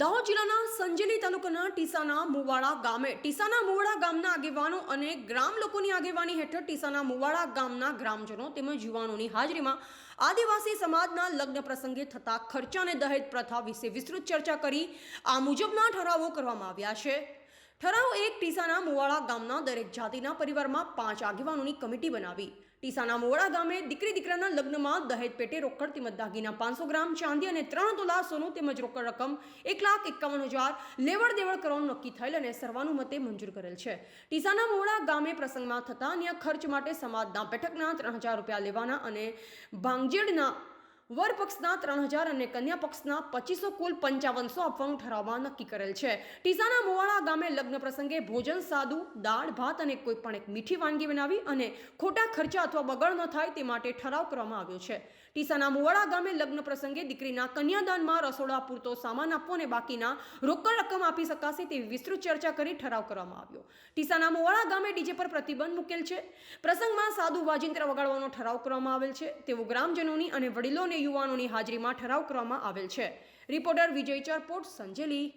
દાહોદ જિલ્લાના સંજેલી તાલુકાના ટીસાના મુવાડા ગામે, ટીસાના મુવાડા ગામના આગેવાનો અને ગ્રામ લોકોની આગેવાની હેઠળ ટીસાના મુવાડા ગામના ગ્રામજનો તેમજ યુવાનોની હાજરીમાં આદિવાસી સમાજના લગ્ન પ્રસંગે થતા ખર્ચા અને દહેજ પ્રથા વિશે વિસ્તૃત ચર્ચા કરી, આ મુજબના ઠરાવો કરવામાં આવ્યા છે. ઠરાવ એક ટીસાના મુવાડા ગામના દરેક જાતિના પરિવારમાં પાંચ આગેવાનોની કમિટી બનાવી. ટીસાના મુવાડા ગામે દીકરી દીકરાના લગ્નમાં દહેજ પેટે રોકડ તેમજ દાગીના પાંચસો ગ્રામ, ચાંદી અને ત્રણ તોલા સોનું તેમજ રોકડ રકમ એક લાખ એકાવન હજાર લેવડ દેવડ કરવાનું નક્કી થયેલ અને સર્વાનુમતે મંજૂર કરેલ છે. ટીસાના મુવાડા ગામે પ્રસંગમાં થતા અન્ય ખર્ચ માટે સમાજના બેઠકના ત્રણ હજાર રૂપિયા લેવાના અને ભાંગજેડના વર પક્ષના ત્રણ હજાર અને કન્યા પક્ષના પચીસો કુલ પંચાવનસો આપવાનું ઠરાવમાં નક્કી કરેલ છે. ટીસાના મોવાળા ગામે લગ્ન પ્રસંગે ભોજન, સાદું, દાળ, ભાત અને કોઈ પણ એક મીઠી વાનગી બનાવી અને ખોટા ખર્ચા અથવા બગડ ન થાય તે માટે ઠરાવ કરવામાં આવ્યો છે. ટીસાના મોવાડા ગામે લગ્ન પ્રસંગે દીકરીના કન્યાદાનમાં રસોડા પૂરતો સામાન આપવો અને બાકીના રોકડ રકમ આપી શકાશે તેવી વિસ્તૃત ચર્ચા કરી ઠરાવ કરવામાં આવ્યો. ટીસાના મોવાળા ગામે ડીજે પર પ્રતિબંધ મૂકેલ છે. પ્રસંગમાં સાદું વાજિંત્ર વગાડવાનો ઠરાવ કરવામાં આવેલ છે. તેવો ગ્રામજનોની અને વડીલો અને યુવાનોની હાજરીમાં ઠરાવ કરવામાં આવેલ છે. રિપોર્ટર વિજય ચરપોટ સંજેલી.